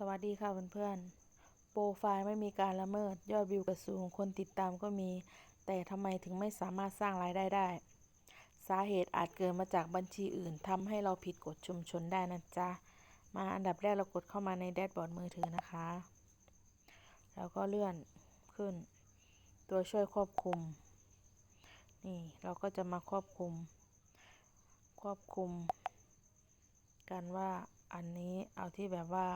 สวัสดีค่ะเพื่อนๆ โปรไฟล์ไม่มีการละเมิด ยอดวิวกระสูงคนติดตามก็มี แต่ทำไมถึงไม่สามารถสร้างรายได้ได้ สาเหตุอาจเกิดมาจากบัญชีอื่นทำให้เราผิดกฎชุมชนได้นะจ๊ะ มาอันดับแรกเรากดเข้ามาในแดชบอร์ดมือถือนะคะ แล้วก็เลื่อนขึ้น ตัวช่วยควบคุม นี่เราก็จะมาควบคุม ควบคุม กันว่าอันนี้เอาที่แบบว่า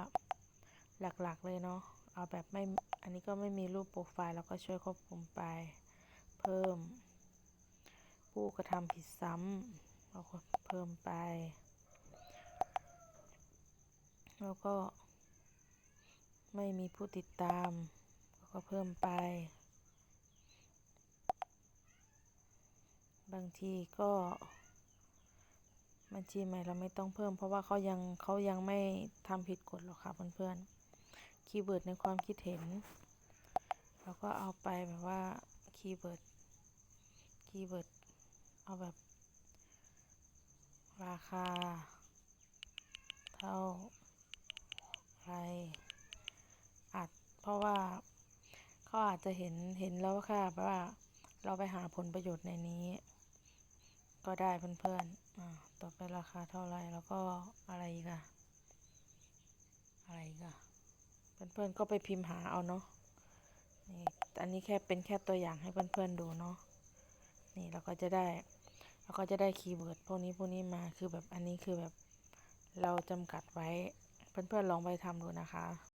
หลักๆ เลยเนาะ เอาแบบไม่ อันนี้ก็ไม่มีรูปโปรไฟล์เราก็ช่วยควบคุมไป เพิ่ม ผู้กระทำผิดซ้ำเราก็เพิ่มไป แล้วก็ ไม่มีผู้ติดตาม ก็เพิ่มไป บางทีก็บัญชีใหม่เราไม่ต้องเพิ่ม เพราะว่าเขายังเขายังไม่ทำผิดกฎหรอกค่ะเพื่อนๆ คีย์เวิร์ดในความคิดเห็นเราก็เอาไปแบบว่าคีย์เวิร์ดคีย์เวิร์ดเอาแบบ ราคา เท่าไรอาจเพราะว่าเขาอาจจะเห็นเห็นแล้วค่ะแบบว่าเราไปหาผลประโยชน์ในนี้ ก็ได้เพื่อนๆอ่าต่อไปราคาเท่าไรแล้วก็อะไรอีกอะอะไรอีกอะ เพื่อนๆก็ไปพิมพ์หาเอาเนาะนี่อันนี้แค่เป็นแค่ตัวอย่างให้เพื่อนๆดูเนาะนี่เราก็จะได้เราก็จะได้คีย์เวิร์ดพวกนี้พวกนี้มาคือแบบอันนี้คือแบบเราจำกัดไว้เพื่อนๆลองไปทำดูนะคะ